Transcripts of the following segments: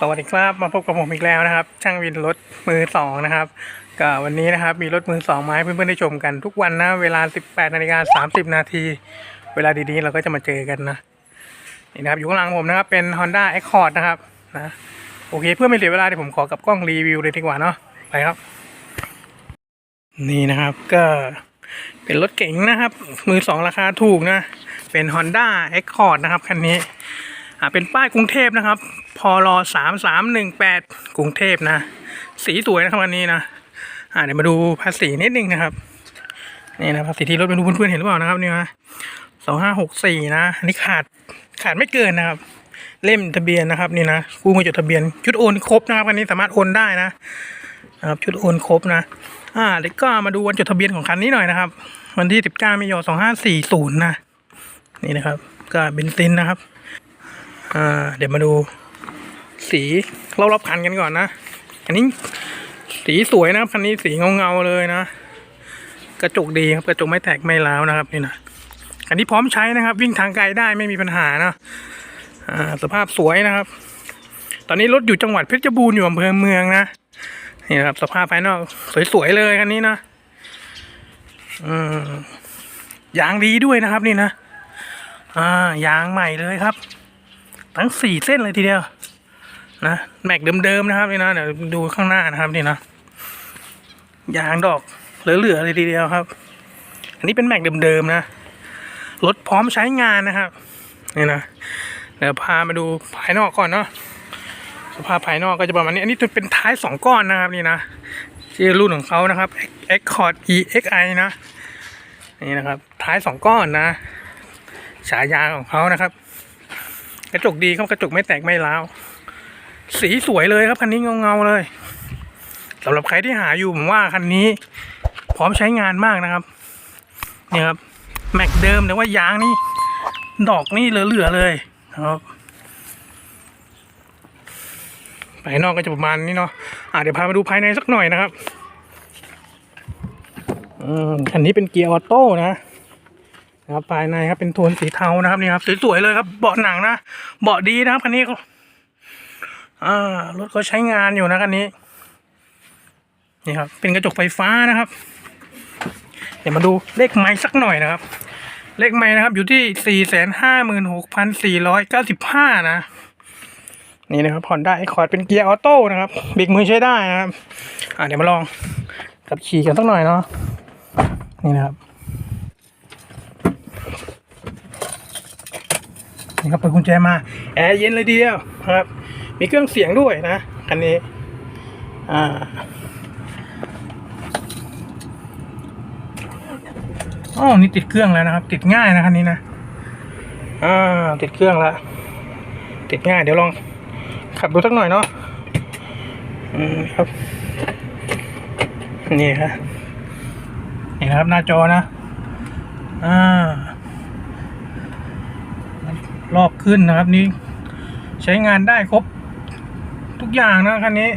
สวัสดีครับมาพบกับผมอีกแล้วนะครับ ช่างวินรถมือสองนะครับก็วันนี้นะครับมีรถมือสองมาให้เพื่อนๆได้ชมกันทุกวันนะ เวลา 18นาฬิกา30 นาทีเวลาดีๆ เราก็จะมาเจอกันนะนี่นะครับอยู่ข้างหลังผมนะครับเป็น Honda Accord นะครับนะโอเคเพื่อไม่เสียเวลาเดี๋ยวผมขอกับกล้องรีวิวเลยดีกว่าเนาะไปครับ นี่นะครับก็เป็นรถเก๋งนะครับ มือสองราคาถูกนะ เป็น Honda Accord นะครับคันนี้ เป็นป้ายกรุงเทพนะครับ พอรสามสามหนึ่งแปดกรุงเทพนะ สีสวยนะครับวันนี้นะอ่าเดี๋ยวมาดูภาษีนิดนึงนะครับนี่นะภาษีที่รถมาดูเพื่อนๆเห็นหรือเปล่านะครับนี่นะสองห้าหกสี่นะอันนี้ขาดขาดไม่เกินนะครับ เล่มทะเบียนนะครับนี่นะกู้มาจดทะเบียนชุดโอนครบนะครับอันนี้สามารถโอนได้นะนะครับชุดโอนครบนะอ่าเดี๋ยวก็มาดูวันจดทะเบียนของคันนี้หน่อยนะครับ วันที่สิบเก้ามิถุนายนสองห้าสี่ศูนย์นะนี่นะครับ ก็เบนซินนะครับ อ่าเดี๋ยวมาดูสีรอบๆคันกันก่อนนะอันนี้สีสวยนะครับคันนี้สีเงาๆเลยนะ กระจกดีครับกระจกไม่แตกไม่ร้าวนะครับนี่นะอันนี้พร้อมใช้นะครับ วิ่งทางไกลได้ไม่มีปัญหานะอ่าสภาพสวยนะครับ ตอนนี้รถอยู่จังหวัดเพชรบูรณ์อยู่อำเภอเมืองนะนี่นะครับ สภาพภายนอกสวยๆเลยคันนี้นะอืมยางดีด้วยนะครับนี่นะอ่ายางใหม่เลยครับ ทั้งสี่เส้นเลยทีเดียว นะแม็กเดิมๆนะครับนี่นะเดี๋ยวดูข้างหน้านะครับนี่นะยางดอกเหลือๆเลยทีเดียวครับ อันนี้เป็นแม็กเดิมๆนะรถพร้อมใช้งานนะครับนี่นะเดี๋ยวพามาดูภายนอกก่อนเนาะสภาพภายนอกก็จะประมาณนี้ อันนี้จะเป็นท้ายสองก้อนนะครับนี่นะชื่อรุ่นของเขานะครับ Accord EXI นะนี่นะครับ ท้ายสองก้อนนะฉายาของเขานะครับ ระจกดีครับกระจกไม่แตกไม่ร้าวสีสวยเลยครับคันนี้เงาๆเลยสำหรับใครที่หาอยู่ผมว่าคันนี้ พร้อมใช้งานมากนะครับเนี่ยครับแม็กเดิมแต่ว่ายางนี่ดอกนี่เหลือๆเลยนะครับภายนอกก็จะประมาณนี้เนาะอะเดี๋ยวพามาดูภายในสักหน่อยนะครับอืมคันนี้เป็นเกียร์ออโต้นะ นะครับภายในครับเป็นโทนสีเทานะครับนี่ครับสวยๆเลยครับเบาะหนังนะเบาะดีนะครับคันนี้อ่ารถเขาใช้งานอยู่นะคันนี้นี่ครับเป็นกระจกไฟฟ้านะครับ เดี๋ยวมาดูเลขไม้สักหน่อยนะครับ เลขไม้นะครับอยู่ที่สี่แสนห้าหมื่นหกพันสี่ร้อยเก้าสิบห้านะนี่นะครับผ่อนได้คอร์ดเป็นเกียร์ออโต้นะครับบรกมือใช้ได้นะครับ อ่าเดี๋ยวมาลองกับขี่กันสักหน่อยเนาะนี่นะครับ นี่ครับเปิดกุญแจมาแอร์เย็นเลยเดียวครับ มีเครื่องเสียงด้วยนะคันนี้อ่าอ๋อนี่ติดเครื่องแล้วนะครับ ติดง่ายนะคันนี้นะอ่าติดเครื่องแล้วติดง่ายเดี๋ยวลองขับดูสักหน่อยเนาะอืมครับนี่ครับนี่นะครับหน้าจอนะอ่า รอบขึ้นนะครับนี่ใช้งานได้ครบทุกอย่างนะคันนี้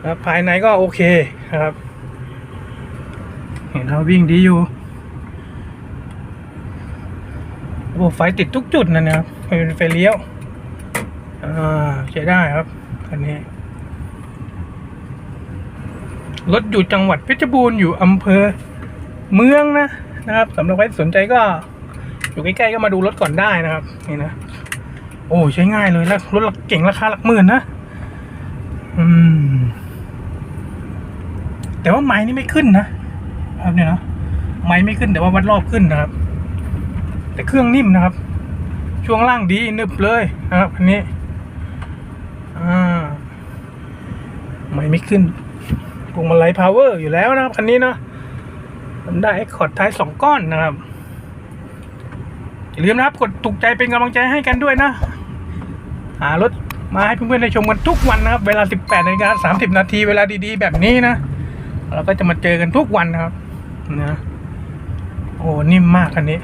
นะครับภายในก็โอเคครับ เห็นเราวิ่งดีอยู่ระบบไฟติดทุกจุดนะนะครับเป็นไฟเลี้ยวใช้ได้ครับคันนี้รถอยู่จังหวัดเพชรบูรณ์อยู่อำเภอเมืองนะนะครับสำหรับใครสนใจก็ อยู่ใกล้ๆก็มาดูรถก่อนได้นะครับนี่นะโอ้ใช้ง่ายเลยแล้วรถเก่งราคาหลักหมื่นนะอืมแต่ว่าไม้นี่ไม่ขึ้นนะครับเนี่ยนะไม้ไม่ขึ้นแต่ว่าวัดรอบขึ้นนะครับ แต่เครื่องนิ่มนะครับ ช่วงล่างดีนึบเลยนะครับอันนี้อ่าไม้ไม่ขึ้นพวงมาลัยพาวเวอร์อยู่แล้วนะครับคันนี้เนาะมันได้คอร์ดท้ายสองก้อนนะครับ อย่าลืมนะครับกดถูกใจเป็นกำลังใจให้กันด้วยนะ หารถมาให้เพื่อนๆได้ชมกันทุกวันนะครับ เวลา 18นาฬิกา30 นาทีเวลาดีๆ แบบนี้นะเราก็จะมาเจอกันทุกวันนะครับนะโอ้นิ่มมากคันนี้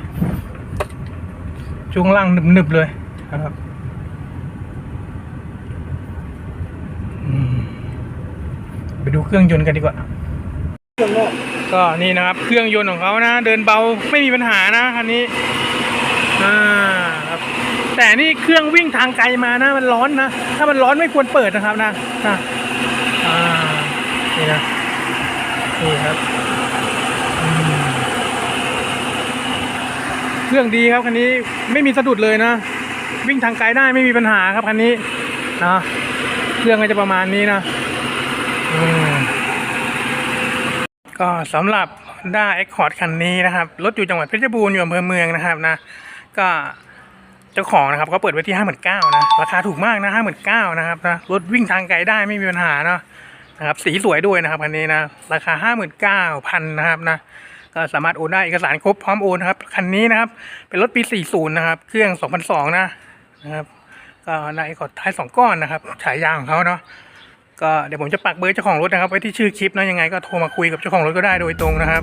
ช่วงล่างหนึบๆเลยนะครับไปดูเครื่องยนต์กันดีกว่า ก็นี่นะครับ เครื่องยนต์ของเขานะ เดินเบาไม่มีปัญหานะคันนี้ อ่าครับแต่นี่เครื่องวิ่งทางไกลมานะมันร้อนนะ ถ้ามันร้อนไม่ควรเปิดนะครับนะนะอ่านี่นะนี่ครับเครื่องดีครับคันนี้ไม่มีสะดุดเลยนะ วิ่งทางไกลได้ไม่มีปัญหาครับคันนี้นะเครื่องก็จะประมาณนี้นะอืมก็สำหรับด้าเอ็กคอร์ดคันนี้นะครับรถอยู่จังหวัดเพชรบูรณ์อยู่อำเภอเมืองนะครับนะ ก็เจ้าของนะครับเขาเปิดไว้ที่ห้าหมื่นเก้านะราคาถูกมากนะห้าหมื่นเก้านะครับนะรถวิ่งทางไกลได้ไม่มีปัญหาเนาะนะครับสีสวยด้วยนะครับคันนี้นะราคาห้าหมื่นเก้าพันนะครับนะก็สามารถโอนได้เอกสารครบพร้อมโอนนะครับคันนี้นะครับเป็นรถปี 40 นะครับเครื่อง 2002 นะนะครับก็ในกดท้ายสองก้อนนะครับฉายาของเขาเนาะก็เดี๋ยวผมจะปักเบอร์เจ้าของรถนะครับไว้ที่ชื่อคลิปนะยังไงก็โทรมาคุยกับเจ้าของรถก็ได้โดยตรงนะครับ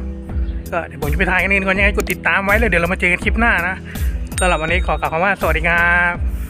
ก็เดี๋ยวผมจะไปถ่ายกันเองก่อนยังไงกดติดตามไว้เลยเดี๋ยวเรามาเจอกันคลิปหน้านะ สำหรับวันนี้ขอกล่าวคำว่าสวัสดีครับ